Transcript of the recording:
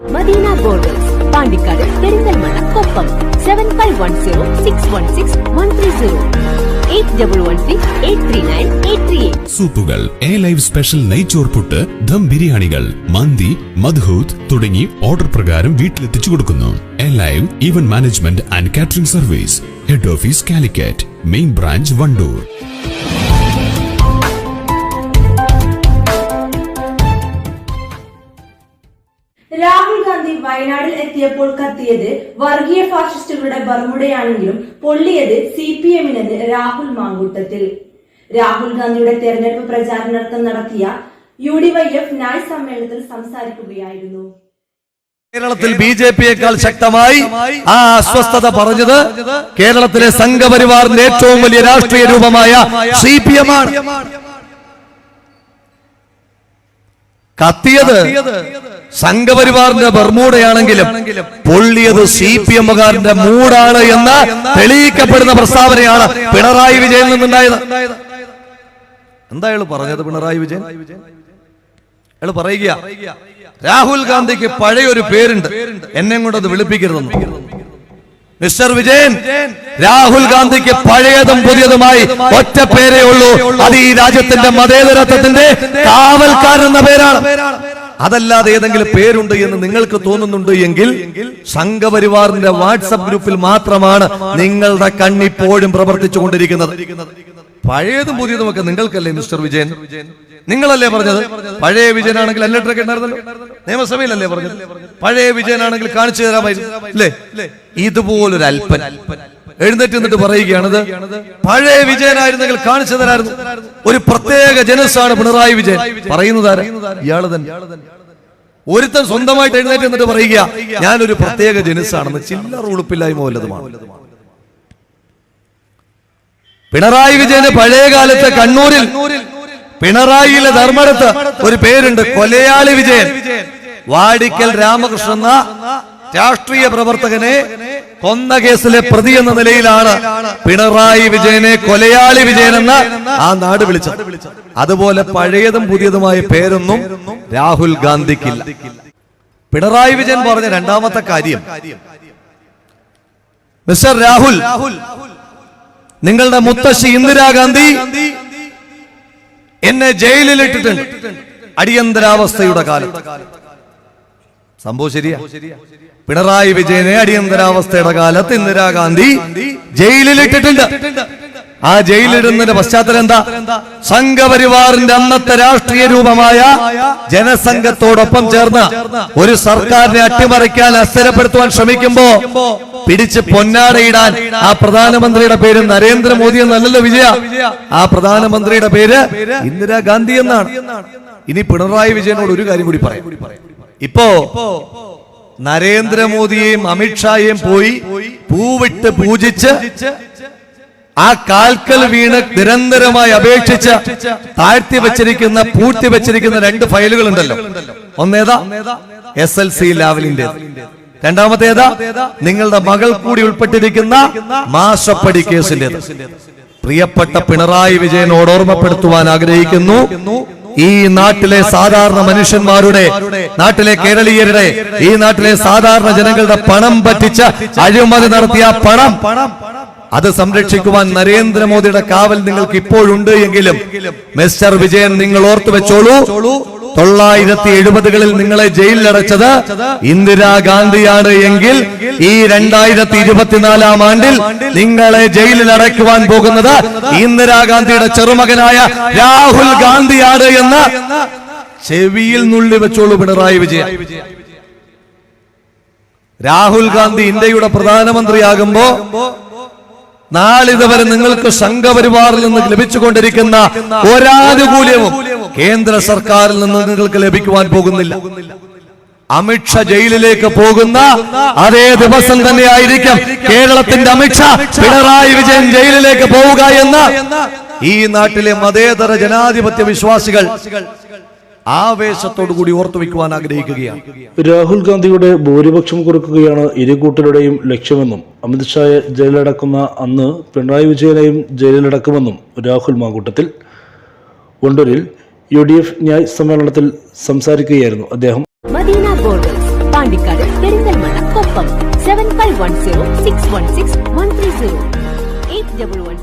Madina Borders Pandikkad Perinthalmanna Koppam seven five one zero six one six one three zero സൂപ്പുകൾ A live special നെയ്ച്ചോർ പുട്ട് ദം ബിരിയാണികൾ മന്തി മദ്ഹൂത്ത് തുടങ്ങി order പ്രകാരം വീട്ടിലെത്തിച്ചു കൊടുക്കുന്നു. Alive event management and catering service head office Calicut main branch Wandoor. Rahul Gandhi വയനാടിൽ എത്തിയപ്പോൾ കത്തിയത് വർഗീയ ഫാഷിസ്റ്റുകളുടെ ബർമുടയാണെങ്കിലും പൊള്ളിയത് സി പി എമ്മിനെന്ന് രാഹുൽ മാങ്കൂട്ടത്തിൽ. രാഹുൽ ഗാന്ധിയുടെ തെരഞ്ഞെടുപ്പ് പ്രചാരണാർത്ഥം നടത്തിയ യു ഡി വൈ എഫ് ന്യായ സമ്മേളനത്തിൽ സംസാരിക്കുകയായിരുന്നു. കേരളത്തിൽ ബി ജെ പിയേക്കാൾ ശക്തമായി ആ അസ്വസ്ഥത പറഞ്ഞത് കേരളത്തിലെ സംഘപരിവാറിന്റെ ഏറ്റവും വലിയ രാഷ്ട്രീയ രൂപമായ സി പി എം ആണ്. കത്തിയത് സംഘപരിവാറിന്റെ ബർമൂടയാണെങ്കിലും പൊള്ളിയത് സി പി എമ്മുകാരന്റെ മൂടാണ് എന്ന് തെളിയിക്കപ്പെടുന്ന പ്രസ്താവനയാണ് പിണറായി വിജയൻ നിന്നുണ്ടായത്. എന്താ പറഞ്ഞത് പിണറായി വിജയൻ? അയാൾ പറയുക രാഹുൽ ഗാന്ധിക്ക് പഴയൊരു പേരുണ്ട്. എന്നെ കൊണ്ട് അത് വിളിപ്പിക്കരുതെന്ന്. മിസ്റ്റർ വിജയൻ രാഹുൽ ഗാന്ധിക്ക് പഴയതും പുതിയതുമായി ഒറ്റ പേരേ ഉള്ളൂ. അത് ഈ രാജ്യത്തിന്റെ മതേതരത്വത്തിന്റെ കാവൽക്കാരൻ എന്ന പേരാണ്. അതല്ലാതെ ഏതെങ്കിലും പേരുണ്ട് എന്ന് നിങ്ങൾക്ക് തോന്നുന്നുണ്ട് എങ്കിൽ സംഘപരിവാറിന്റെ വാട്സപ്പ് ഗ്രൂപ്പിൽ മാത്രമാണ് നിങ്ങളുടെ കണ്ണിപ്പോഴും പ്രവർത്തിച്ചു കൊണ്ടിരിക്കുന്നത് പഴയതും പുതിയതും ഒക്കെ നിങ്ങൾക്കല്ലേ മിസ്റ്റർ വിജയൻ? നിങ്ങളല്ലേ പറഞ്ഞത്? പഴയ വിജയനാണെങ്കിൽ അല്ലട്ടൊക്കെ ഉണ്ടായിരുന്നല്ലോ? നിയമസഭയിലല്ലേ പറഞ്ഞത്? പഴയ വിജയനാണെങ്കിൽ കാണിച്ചു തരാമായിരുന്നു. അല്ലേ? ഇതുപോലൊരു അല്പൻ എഴുന്നേറ്റ് നിന്നിട്ട് പറയുകയാണത് പഴയ വിജയനായിരുന്നെങ്കിൽ കാണിച്ചു തരായിരുന്നു ഒരു പ്രത്യേക ജനസാണ് പിണറായി വിജയൻ. പറയുന്നതാരെ ഇയാൾ തന്നെ. ഒരുത്തൻ സ്വന്തമായിട്ട് എഴുന്നേറ്റ് എന്നിട്ട് പറയുക ഞാനൊരു പ്രത്യേക ജനുസാണെന്ന് ചില്ലറ ഉളുപ്പില്ലായ്മ വല്ലതുമാണ്. പിണറായി വിജയന് പഴയ കാലത്ത് കണ്ണൂരിൽ പിണറായിയിലെ ധർമ്മടത്ത് ഒരു പേരുണ്ട് കൊലയാളി വിജയൻ. വാടിക്കൽ രാമകൃഷ്ണൻ രാഷ്ട്രീയ പ്രവർത്തകനെ കൊന്ന കേസിലെ പ്രതി എന്ന നിലയിലാണ് പിണറായി വിജയനെ കൊലയാളി വിജയൻ എന്ന ആ നാട് വിളിച്ചത്. അതുപോലെ പഴയതും പുതിയതുമായ പേരൊന്നും രാഹുൽ ഗാന്ധിക്കില്ല. പിണറായി വിജയൻ പറഞ്ഞ രണ്ടാമത്തെ കാര്യം മിസ്റ്റർ രാഹുൽ നിങ്ങളുടെ മുത്തശ്ശി ഇന്ദിരാഗാന്ധി എന്നെ ജയിലിലിട്ടിട്ടുണ്ട്. അടിയന്തരാവസ്ഥയുടെ കാലത്ത്. സംഭവം ശരിയാ. പിണറായി വിജയനെ അടിയന്തരാവസ്ഥയുടെ കാലത്ത് ഇന്ദിരാഗാന്ധി ജയിലിൽ ഇട്ടിട്ടുണ്ട്. ആ ജയിലിടുന്നതിന്റെ പശ്ചാത്തലം എന്താ? സംഘപരിവാറിന്റെ അന്നത്തെ രാഷ്ട്രീയ രൂപമായ ജനസംഘത്തോടൊപ്പം ചേർന്ന് ഒരു സർക്കാരിനെ അട്ടിമറിക്കാൻ അസ്ഥിരപ്പെടുത്തുവാൻ ശ്രമിക്കുമ്പോ പിടിച്ച് പൊന്നാടയിടാൻ ആ പ്രധാനമന്ത്രിയുടെ പേര് നരേന്ദ്രമോദി എന്നല്ലല്ലോ വിജയ. ആ പ്രധാനമന്ത്രിയുടെ പേര് ഇന്ദിരാഗാന്ധി എന്നാണ്. ഇനി പിണറായി വിജയനോട് ഒരു കാര്യം കൂടി പറയാം. ഇപ്പോ നരേന്ദ്രമോദിയെയും അമിത്ഷായെയും പോയി പൂവിട്ട് പൂജിച്ച് ആ കാൽക്കൽ വീണ് നിരന്തരമായി അപേക്ഷിച്ച് താഴ്ത്തി വെച്ചിരിക്കുന്ന പൂഴ്ത്തി വെച്ചിരിക്കുന്ന രണ്ട് ഫയലുകൾ ഉണ്ടല്ലോ ഒന്നേതാ? എസ് എൽ സി ലാവലിന്റെ രണ്ടാമത്തേതാ? നിങ്ങളുടെ മകൾ കൂടി ഉൾപ്പെട്ടിരിക്കുന്ന മാസപ്പടി കേസിന്റെ പ്രിയപ്പെട്ട പിണറായി വിജയനോട് ഓർമ്മപ്പെടുത്തുവാൻ ആഗ്രഹിക്കുന്നു. ഈ നാട്ടിലെ സാധാരണ മനുഷ്യന്മാരുടെ നാട്ടിലെ കേരളീയരുടെ ഈ നാട്ടിലെ സാധാരണ ജനങ്ങളുടെ പണം പറ്റിച്ച അഴിമതി നടത്തിയ പണം. അത് സംരക്ഷിക്കുവാൻ നരേന്ദ്രമോദിയുടെ കാവൽ നിങ്ങൾക്ക് ഇപ്പോഴുണ്ട് എങ്കിലും മിസ്റ്റർ വിജയൻ നിങ്ങൾ ഓർത്തു വെച്ചോളൂ. തൊള്ളായിരത്തി എഴുപതുകളിൽ നിങ്ങളെ ജയിലിലടച്ചത് ഇന്ദിരാഗാന്ധിയാണ് എങ്കിൽ ഈ രണ്ടായിരത്തി ഇരുപത്തിനാലാം ആണ്ടിൽ നിങ്ങളെ ജയിലിൽ അടയ്ക്കുവാൻ പോകുന്നത് ഇന്ദിരാഗാന്ധിയുടെ ചെറുമകനായ രാഹുൽ ഗാന്ധിയാണ് എന്ന് ചെവിയിൽ നുള്ളി വെച്ചോളൂ പിണറായി വിജയൻ. രാഹുൽ ഗാന്ധി ഇന്ത്യയുടെ പ്രധാനമന്ത്രിയാകുമ്പോ നാളിതുവരെ നിങ്ങൾക്ക് സംഘപരിവാറിൽ നിന്ന് ലഭിച്ചുകൊണ്ടിരിക്കുന്ന ഒരാനുകൂല്യവും കേന്ദ്ര സർക്കാരിൽ നിന്ന് നിങ്ങൾക്ക് ലഭിക്കുവാൻ പോകുന്നില്ല. അമിത്ഷാ ജയിലിലേക്ക് പോകുന്ന അതേ ദിവസം തന്നെയായിരിക്കും കേരളത്തിന്റെ അമിത്ഷാ പിണറായി വിജയൻ ജയിലിലേക്ക് പോവുക എന്ന് ഈ നാട്ടിലെ മതേതര ജനാധിപത്യ വിശ്വാസികൾ ആവേശത്തോടു കൂടി ഓർത്തു വെക്കുവാൻ ആഗ്രഹിക്കുകയാണ്. രാഹുൽ ഗാന്ധിയുടെ ഭൂരിപക്ഷം കുറക്കുകയാണ് ഇരു കൂട്ടരുടെയും ലക്ഷ്യമെന്നും അമിത്ഷായെ ജയിലിലടക്കുന്ന അന്ന് പിണറായി വിജയനെയും ജയിലിലടക്കുമെന്നും രാഹുൽ മാങ്കൂട്ടത്തിൽ വണ്ടൂരിൽ യു ഡി എഫ് ന്യായ സമ്മേളനത്തിൽ സംസാരിക്കുകയായിരുന്നു അദ്ദേഹം Koppam seven five one zero six one six one three zero eight double one